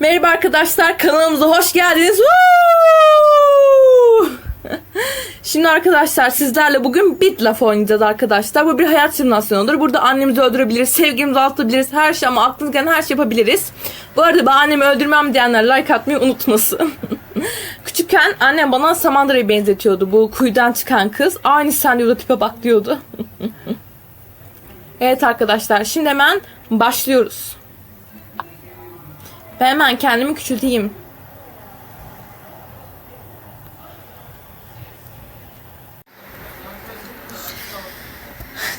Merhaba arkadaşlar kanalımıza hoş geldiniz. Şimdi arkadaşlar sizlerle bugün Bit Laf oynayacağız arkadaşlar. Bu bir hayat simülasyonudur. Burada annemizi öldürebiliriz, sevgimizi atabiliriz, her şey ama aklınıza gelen her şey yapabiliriz. Bu arada ben annemi öldürmem diyenler like atmayı unutmasın. Küçükken annem bana Samandıra'ya benzetiyordu. Bu kuyudan çıkan kız. Aynı sen diyordu tipe bak diyordu. evet arkadaşlar şimdi hemen başlıyoruz. Ben hemen kendimi küçülteyim.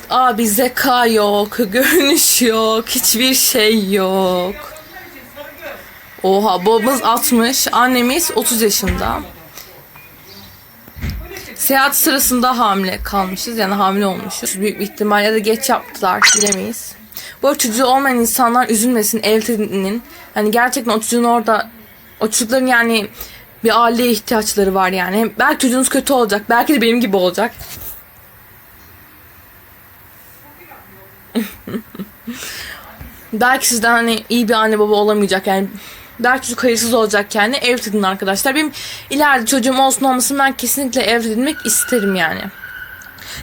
Abi zeka yok, görünüş yok, hiçbir şey yok. Oha babamız 60, annemiz 30 yaşında. Seyahat sırasında hamile kalmışız yani hamile olmuşuz. Büyük bir ihtimal ya da geç yaptılar bilemeyiz. Bu arada çocuğu olmayan insanlar üzülmesin evliliğinin. Hani gerçekten o çocuğun orada o çocukların yani bir aileye ihtiyaçları var yani. Belki çocuğunuz kötü olacak. Belki de benim gibi olacak. belki sizden hani iyi bir anne baba olamayacak yani belki çocuk hayırsız olacak yani ev arkadaşlar. Benim ileride çocuğum olsun olmasın ben kesinlikle ev isterim yani.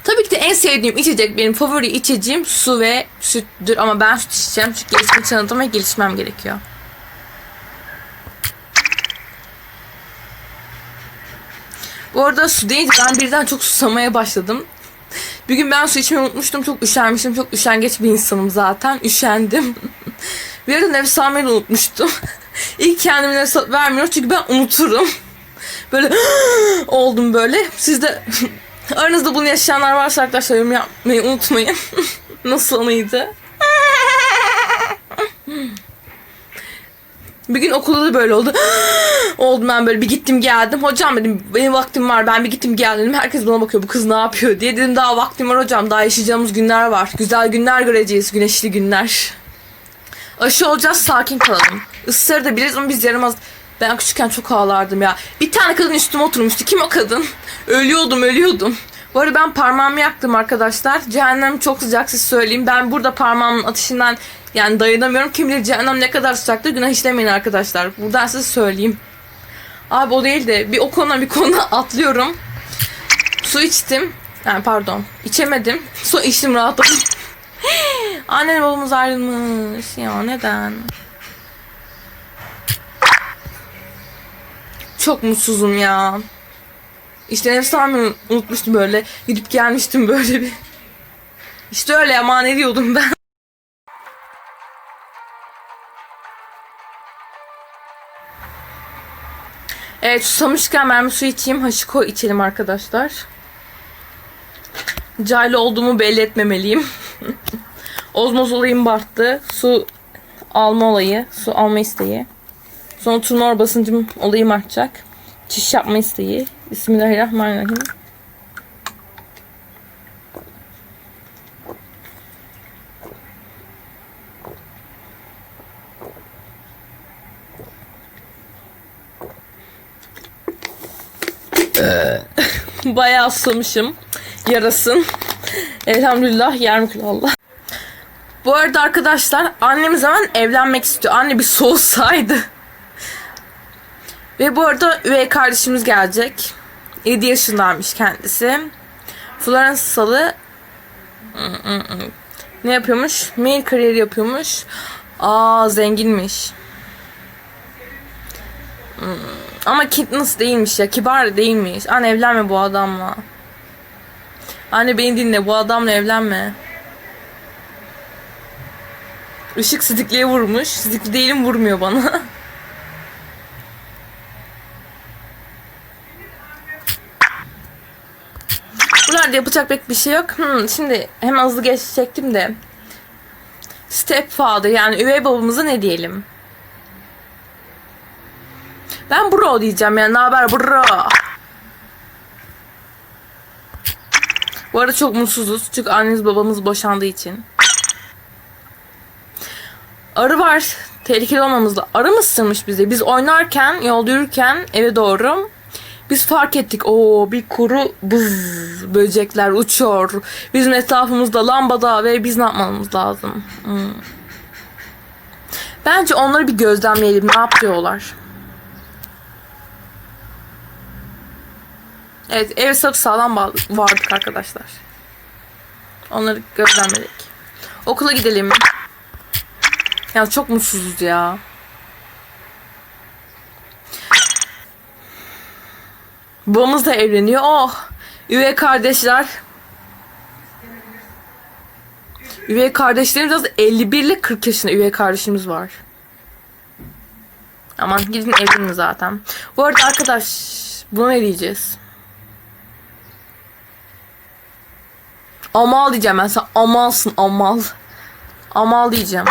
Tabii ki de en sevdiğim içecek benim favori içeceğim su ve süttür ama ben süt içeceğim çünkü gelişmek için tanıtım ve gelişmem gerekiyor. Bu arada su deyince ben birden çok susamaya başladım. Bir gün ben su içmeyi unutmuştum. Çok üşenmiştim. Çok üşengeç bir insanım zaten. Üşendim. bir ara nefes almayı unutmuştum. İlk kendime nefes vermiyorum çünkü ben unuturum. Böyle oldum böyle. Siz de aranızda bunu yaşayanlar varsa arkadaşlar yorum yapmayı unutmayın. Nasıl anıydı? Bir gün okulda da böyle oldu. Oldum ben böyle bir gittim geldim. Hocam dedim benim vaktim var ben bir gittim geldim. Herkes bana bakıyor bu kız ne yapıyor diye. Dedim daha vaktim var hocam daha yaşayacağımız günler var. Güzel günler göreceğiz güneşli günler. Aşı olacağız sakin kalalım. Isırı da biliriz ama biz yaramaz. Ben küçükken çok ağlardım ya. Bir tane kadın üstüme oturmuştu. Kim o kadın? Ölüyordum ölüyordum. Bu arada ben parmağımı yaktım arkadaşlar. Cehennem çok sıcak siz söyleyeyim. Ben burada parmağımın ateşinden yani dayanamıyorum. Kim bilir cehennem ne kadar sıcaktır. Günah işlemeyin arkadaşlar. Buradan size söyleyeyim. Abi o değil de bir o konudan bir konuda atlıyorum. Su içtim. Yani pardon. içemedim. Su içtim rahatladım. Annem babamız ayrılmış. Ya neden? Çok mutsuzum ya. İşte almayı unutmuştum böyle. Gidip gelmiştim böyle bir. İşte öyle aman ne diyordum ben. Evet susamışken ben bir su içeyim. Haşiko içelim arkadaşlar. Caylı olduğumu belli etmemeliyim. Ozmoz olayım barttı. Su alma olayı. Su alma isteği. Sonra turnor basıncım olayım artacak. Çiş yapma isteği. Bismillahirrahmanirrahim. Bayağı susamışım. Yarasın. Elhamdülillah yermikullah. Bu arada arkadaşlar annemiz hemen evlenmek istiyor. Anne bir soğusaydı. Ve bu arada üvey kardeşimiz gelecek. 7 yaşındaymış kendisi. Florence Salı ne yapıyormuş? Mail kariyeri yapıyormuş. Aa zenginmiş. Ama Katniss değilmiş ya. Kibar değilmiş. Anne evlenme bu adamla. Anne beni dinle. Bu adamla evlenme. Işık sidikliğe vurmuş. Sidikli değilim vurmuyor bana. Buralarda yapacak pek bir şey yok. Hmm, şimdi hemen hızlı geçecektim de. Stepfather yani üvey babamıza ne diyelim? Ben bro diyeceğim yani ne haber bro? Bu arada çok mutsuzuz çünkü annemiz babamız boşandığı için. Arı var. Tehlikeli olmamızla. Arı mı ısırmış bizi? Biz oynarken, yolda yürürken eve doğru Biz fark ettik. Oo bir kuru buz böcekler uçuyor. Bizim etrafımızda lambada ve biz ne yapmamız lazım? Hmm. Bence onları bir gözlemleyelim. Ne yapıyorlar? Evet ev çok sağlam vardık arkadaşlar. Onları gözlemledik. Okula gidelim. Ya çok mutsuzuz ya. Babamız da evleniyor. Oh. Üvey kardeşler. Üvey kardeşlerimiz az 51 ile 40 yaşında üvey kardeşimiz var. Aman gidin evlenin zaten. Bu arada arkadaş buna ne diyeceğiz? Amal diyeceğim ben sana. Amalsın amal. Amal diyeceğim.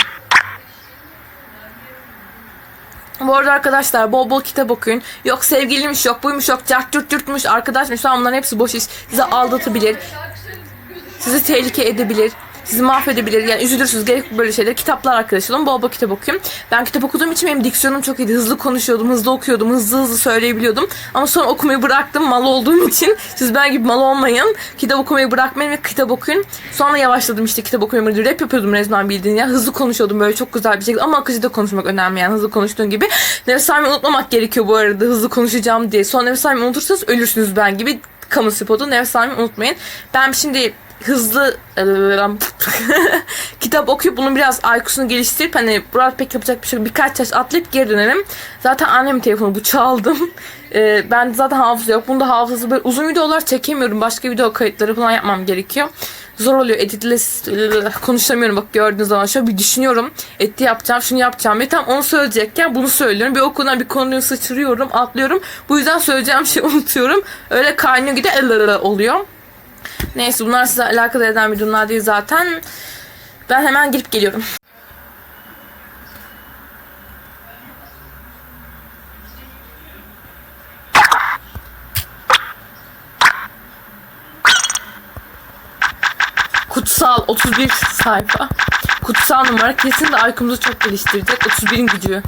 Bu arada arkadaşlar bol bol kitap okuyun. Yok sevgiliymiş yok buymuş yok cart cürt cürtmüş arkadaşmış falan bunların hepsi boş iş. Sizi aldatabilir. Sizi tehlike edebilir. Sizi mahvedebilir. Yani üzülürsünüz. Gerek böyle şeyler. Kitaplar arkadaş olun. Bol bol kitap okuyun. Ben kitap okuduğum için benim diksiyonum çok iyiydi. Hızlı konuşuyordum. Hızlı okuyordum. Hızlı hızlı söyleyebiliyordum. Ama sonra okumayı bıraktım. Mal olduğum için. Siz ben gibi mal olmayın. Kitap okumayı bırakmayın ve kitap okuyun. Sonra yavaşladım işte kitap okumayı. Rap yapıyordum resmen bildiğin ya. Hızlı konuşuyordum böyle çok güzel bir şekilde. Ama akıcı da konuşmak önemli yani. Hızlı konuştuğun gibi. Nefes unutmamak gerekiyor bu arada. Hızlı konuşacağım diye. Sonra nefes almayı unutursanız ölürsünüz ben gibi. Kamu spotu. Nefes unutmayın. Ben şimdi hızlı kitap okuyup bunun biraz IQ'sunu geliştirip hani burada pek yapacak bir şey yok. birkaç yaş atlayıp geri dönerim. Zaten annemin telefonu bu çaldım. Ee, ben zaten hafıza yok. Bunda hafızası böyle uzun videolar çekemiyorum. Başka video kayıtları falan yapmam gerekiyor. Zor oluyor. Editle konuşamıyorum. Bak gördüğünüz zaman şöyle bir düşünüyorum. Etti yapacağım, şunu yapacağım. Ve tam onu söyleyecekken bunu söylüyorum. Bir okuldan bir konuyu sıçrıyorum, atlıyorum. Bu yüzden söyleyeceğim şeyi unutuyorum. Öyle kaynıyor gidiyor oluyor. Neyse bunlar size alakadar eden bir durumlar değil zaten. Ben hemen girip geliyorum. Kutsal 31 sayfa. Kutsal numara kesin de IQ'muzu çok geliştirecek. 31'in gücü.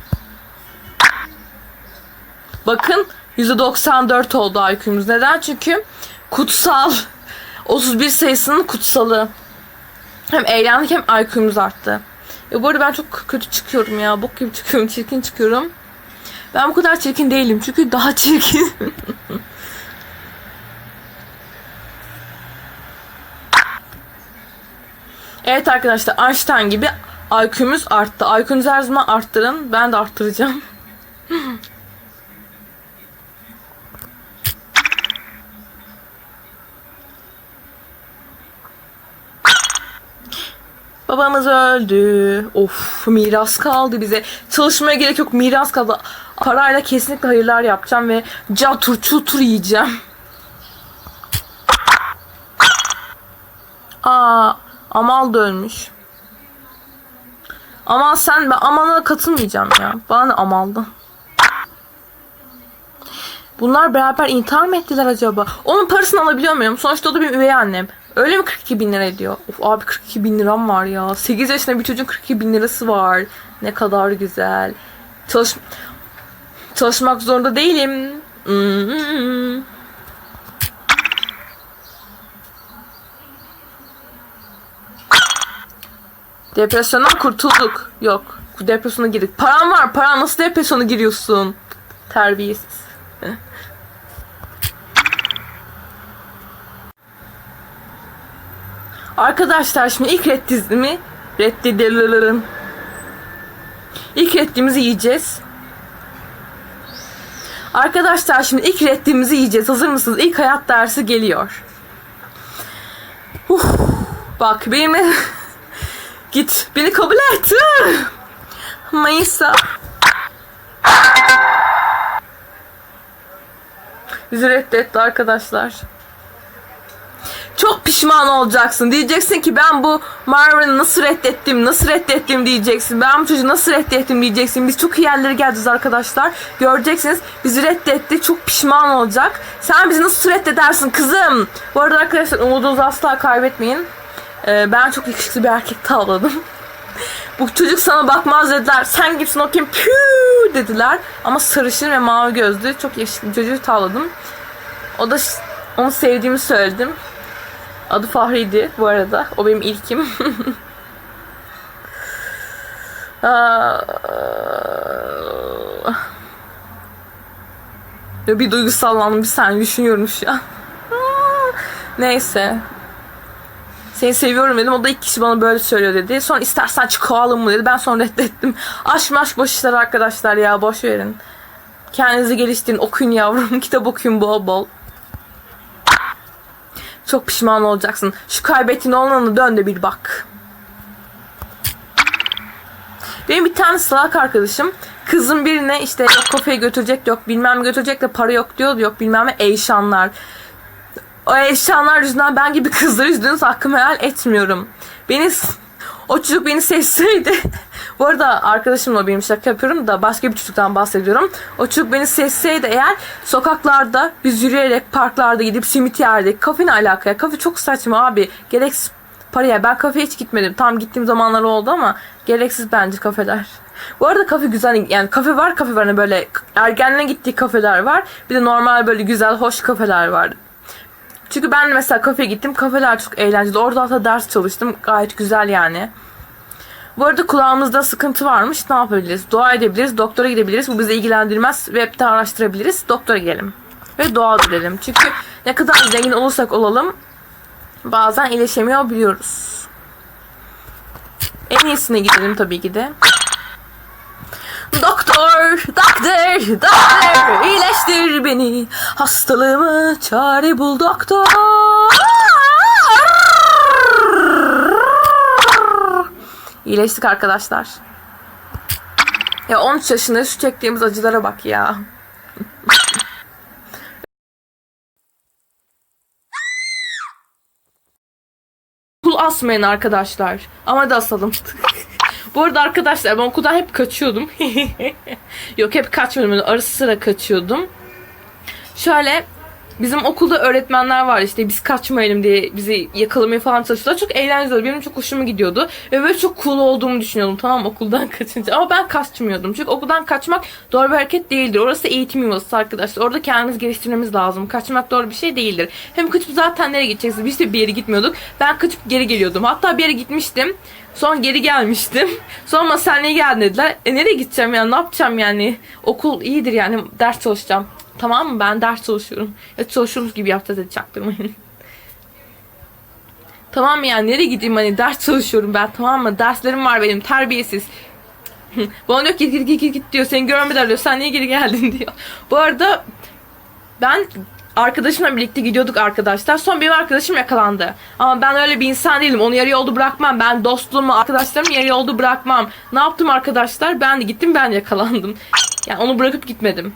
Bakın %94 oldu IQ'muz. Neden? Çünkü kutsal 31 sayısının kutsalı. Hem eğlendik hem IQ'muz arttı. Ya bu arada ben çok kötü çıkıyorum ya. Bok gibi çıkıyorum, çirkin çıkıyorum. Ben bu kadar çirkin değilim çünkü daha çirkin. evet arkadaşlar Einstein gibi IQ'muz arttı. IQ'nuzu her zaman arttırın. Ben de arttıracağım. Babamız öldü. Of miras kaldı bize. Çalışmaya gerek yok miras kaldı. Parayla kesinlikle hayırlar yapacağım ve catur çutur yiyeceğim. Aa, Amal da ölmüş. Amal sen ben Amal'a katılmayacağım ya. Bana ne Amal'dı. Bunlar beraber intihar mı ettiler acaba? Onun parasını alabiliyor muyum? Sonuçta o da benim üvey annem. Öyle mi 42 bin lira ediyor? Of abi 42 bin liram var ya. 8 yaşında bir çocuğun 42 bin lirası var. Ne kadar güzel. Çalış Çalışmak zorunda değilim. Hmm. Depresyondan kurtulduk. Yok. Depresyona girdik. Paran var. Paran nasıl depresyona giriyorsun? Terbiyesiz. Arkadaşlar şimdi ilk reddizimi reddedilerim. İlk reddimizi yiyeceğiz. Arkadaşlar şimdi ilk reddimizi yiyeceğiz. Hazır mısınız? İlk hayat dersi geliyor. Uf, bak benimle git beni kabul et. Mayıs'a. Bizi reddetti arkadaşlar. Pişman olacaksın. Diyeceksin ki ben bu Marvin'i nasıl reddettim, nasıl reddettim diyeceksin. Ben bu çocuğu nasıl reddettim diyeceksin. Biz çok iyi yerlere geleceğiz arkadaşlar. Göreceksiniz bizi reddetti. Çok pişman olacak. Sen bizi nasıl reddedersin kızım? Bu arada arkadaşlar umudunuzu asla kaybetmeyin. Ee, ben çok yakışıklı bir erkek tavladım. Bu çocuk sana bakmaz dediler. Sen gitsin o kim? Püü dediler. Ama sarışın ve mavi gözlü çok yakışıklı çocuğu tavladım. O da onu sevdiğimi söyledim. Adı Fahri'ydi bu arada. O benim ilkim. Bir duygusallandım bir saniye düşünüyorum şu an. Neyse. Seni seviyorum dedim. O da ilk kişi bana böyle söylüyor dedi. Sonra istersen çıkalım mı dedi. Ben sonra reddettim. Aşk maşk boş işler arkadaşlar ya. Boş verin. Kendinizi geliştirin. Okuyun yavrum. Kitap okuyun bol bol. Çok pişman olacaksın. Şu kaybettiğin olanı dön de bir bak. Benim bir tane salak arkadaşım kızın birine işte yok kafeye götürecek yok bilmem götürecek de para yok diyor yok bilmem ne eşanlar. O eşyanlar yüzünden ben gibi kızları yüzünden hakkımı helal etmiyorum. Beni o çocuk beni sevseydi bu arada arkadaşımla benim şaka yapıyorum da başka bir çocuktan bahsediyorum. O çocuk beni sevseydi eğer sokaklarda biz yürüyerek parklarda gidip simit yerdik. Kafe ne alaka? Kafe çok saçma abi. Gereksiz paraya. Ben kafeye hiç gitmedim. Tam gittiğim zamanlar oldu ama gereksiz bence kafeler. Bu arada kafe güzel yani kafe var kafe var hani böyle ergenle gittiği kafeler var. Bir de normal böyle güzel hoş kafeler var. Çünkü ben mesela kafeye gittim. Kafeler çok eğlenceli. Orada hatta ders çalıştım. Gayet güzel yani. Bu arada kulağımızda sıkıntı varmış. Ne yapabiliriz? Dua edebiliriz. Doktora gidebiliriz. Bu bizi ilgilendirmez. Web'de araştırabiliriz. Doktora gidelim. Ve dua edelim. Çünkü ne kadar zengin olursak olalım bazen iyileşemiyor biliyoruz. En iyisine gidelim tabii ki de. Doktor, doktor, doktor, iyileştir beni. Hastalığımı çare bul doktor. İyileştik arkadaşlar. Ya 13 yaşında şu çektiğimiz acılara bak ya. Okul asmayın arkadaşlar. Ama da asalım. Bu arada arkadaşlar ben okuldan hep kaçıyordum. Yok hep kaçmıyordum. Böyle Arası sıra kaçıyordum. Şöyle bizim okulda öğretmenler var işte biz kaçmayalım diye bizi yakalamaya falan çalıştılar. Çok eğlenceli. Benim çok hoşuma gidiyordu. Ve böyle çok cool olduğumu düşünüyordum tamam okuldan kaçınca. Ama ben kaçmıyordum. Çünkü okuldan kaçmak doğru bir hareket değildir. Orası eğitim yuvası arkadaşlar. Orada kendimizi geliştirmemiz lazım. Kaçmak doğru bir şey değildir. Hem kaçıp zaten nereye gideceksiniz? Biz de bir yere gitmiyorduk. Ben kaçıp geri geliyordum. Hatta bir yere gitmiştim. Sonra geri gelmiştim. Sonra sen niye geldin dediler. E nereye gideceğim yani ne yapacağım yani. Okul iyidir yani ders çalışacağım. Tamam mı ben ders çalışıyorum. Ya çalışıyormuş gibi yapacağız dedi çaktırmayın. tamam mı yani nereye gideyim hani ders çalışıyorum ben tamam mı derslerim var benim terbiyesiz. Bana diyor ki git git git git diyor seni görmeden diyor sen niye geri geldin diyor. Bu arada ben arkadaşımla birlikte gidiyorduk arkadaşlar. Son benim arkadaşım yakalandı. Ama ben öyle bir insan değilim. Onu yarı yolda bırakmam. Ben dostluğumu, arkadaşlarımı yarı yolda bırakmam. Ne yaptım arkadaşlar? Ben de gittim ben de yakalandım. Yani onu bırakıp gitmedim.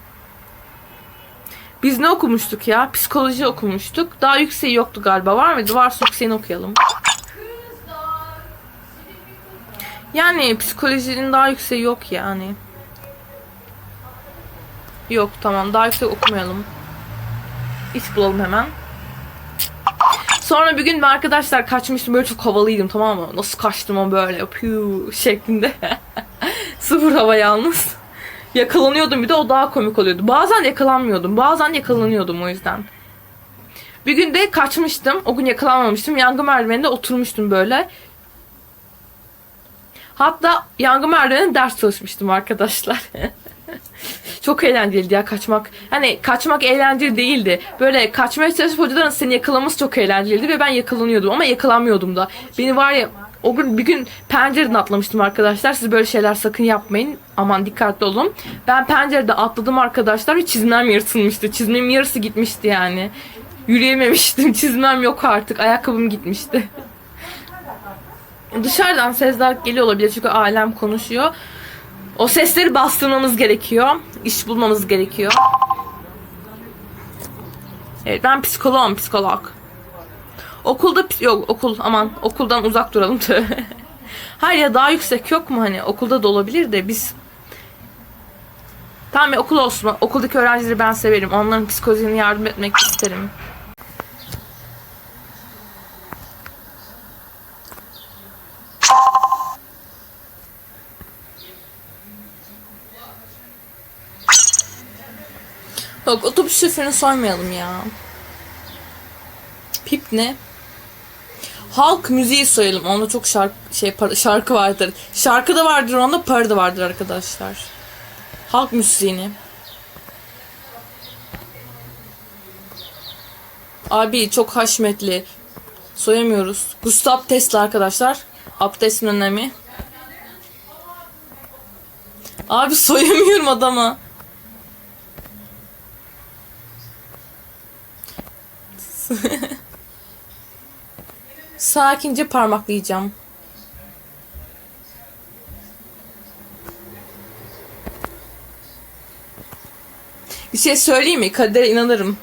Biz ne okumuştuk ya? Psikoloji okumuştuk. Daha yükseği yoktu galiba. Var mıydı? Varsa yükseğini okuyalım. Yani psikolojinin daha yükseği yok yani. Yok tamam daha yüksek okumayalım. İş bulalım hemen. Sonra bir gün arkadaşlar kaçmıştım böyle çok havalıydım tamam mı? Nasıl kaçtım ama böyle piu şeklinde. Sıfır hava yalnız. Yakalanıyordum bir de o daha komik oluyordu. Bazen yakalanmıyordum. Bazen yakalanıyordum o yüzden. Bir gün de kaçmıştım. O gün yakalanmamıştım. Yangın merdiveninde oturmuştum böyle. Hatta yangın merdiveninde ders çalışmıştım arkadaşlar. Çok eğlenceliydi ya kaçmak. Hani kaçmak eğlenceli değildi. Böyle kaçmaya çalışıp hocaların seni yakalaması çok eğlenceliydi ve ben yakalanıyordum ama yakalanmıyordum da. Beni var ya o gün bir gün pencereden atlamıştım arkadaşlar. Siz böyle şeyler sakın yapmayın. Aman dikkatli olun. Ben pencerede atladım arkadaşlar ve çizmem yırtılmıştı. Çizmemin yarısı gitmişti yani. Yürüyememiştim. Çizmem yok artık. Ayakkabım gitmişti. Dışarıdan sesler geliyor olabilir çünkü alem konuşuyor. O sesleri bastırmamız gerekiyor. İş bulmamız gerekiyor. Evet ben psikoloğum psikolog. Okulda yok okul aman okuldan uzak duralım tövbe. Hayır ya daha yüksek yok mu hani okulda da olabilir de biz Tamam ya okul olsun. Okuldaki öğrencileri ben severim. Onların psikolojisine yardım etmek isterim. Yok otobüs şoförünü sormayalım ya. ne? Halk müziği sayalım. Onda çok şarkı şey şarkı vardır. Şarkı da vardır onda, para da vardır arkadaşlar. Halk müziğini. Abi çok haşmetli. Soyamıyoruz. Gustav Tesla arkadaşlar. Abdestin önemi. Abi soyamıyorum adama. Sakince parmaklayacağım. Bir şey söyleyeyim mi? Kadere inanırım.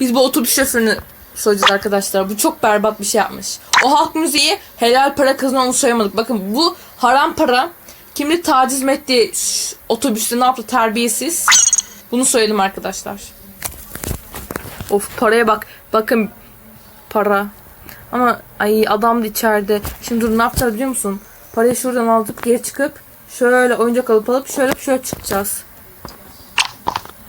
Biz bu otobüs şoförünü soracağız arkadaşlar. Bu çok berbat bir şey yapmış. O halk müziği helal para kazanan onu sayamadık. Bakın bu haram para. Kimli taciz etti otobüste ne yaptı terbiyesiz. Bunu söyledim arkadaşlar. Of paraya bak. Bakın para. Ama ay adam da içeride. Şimdi dur ne yapacağız biliyor musun? Parayı şuradan aldık geri çıkıp şöyle oyuncak alıp alıp şöyle şöyle çıkacağız.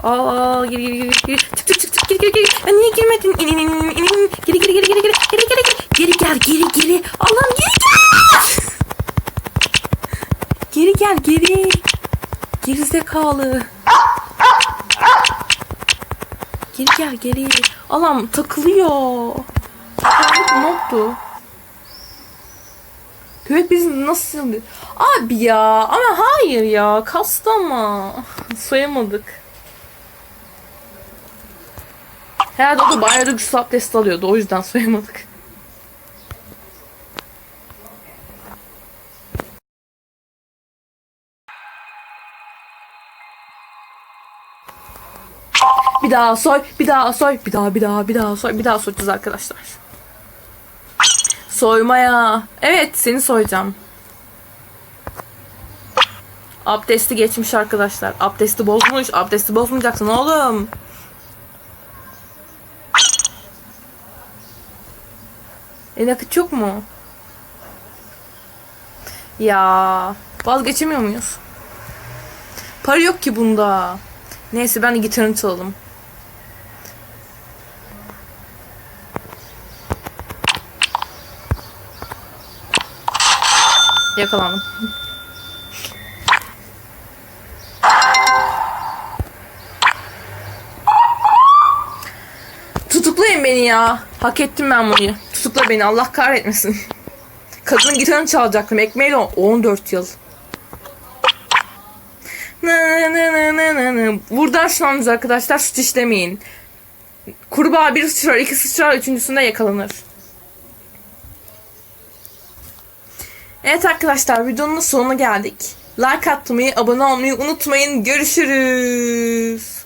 Al al gir gir gir gir. Çık çık çık çık gir gir gir. Ya niye girmedin? İn in in in in. Geri geri geri geri geri geri geri geri. Geri gel geri geri. Allah'ım geri gel. Geri gel geri. Geri zekalı. Geri gel geri. Allah'ım takılıyor. Oldu? Köpek bizi nasıl Abi ya ama hayır ya kastı ama. Soyamadık. Herhalde o da banyoda güçlü abdest alıyordu. O yüzden soyamadık. Bir daha soy, bir daha soy, bir daha, bir daha, bir daha soy, bir daha soyacağız arkadaşlar. Soymaya. Evet, seni soyacağım. Abdesti geçmiş arkadaşlar. Abdesti bozmuş. Abdesti bozmayacaksın oğlum. E nakit yok mu? Ya vazgeçemiyor muyuz? Para yok ki bunda. Neyse ben de gitarını çalalım. Yakalandım. Tutuklayın beni ya. Hak ettim ben bunu. Tutukla beni Allah kahretmesin. Kadının gitarını çalacaktım. Ekmeğiyle 14 yıl. Buradan şunanız arkadaşlar suç işlemeyin. Kurbağa bir sıçrar, iki sıçrar, üçüncüsünde yakalanır. Evet arkadaşlar videonun sonuna geldik. Like atmayı, abone olmayı unutmayın. Görüşürüz.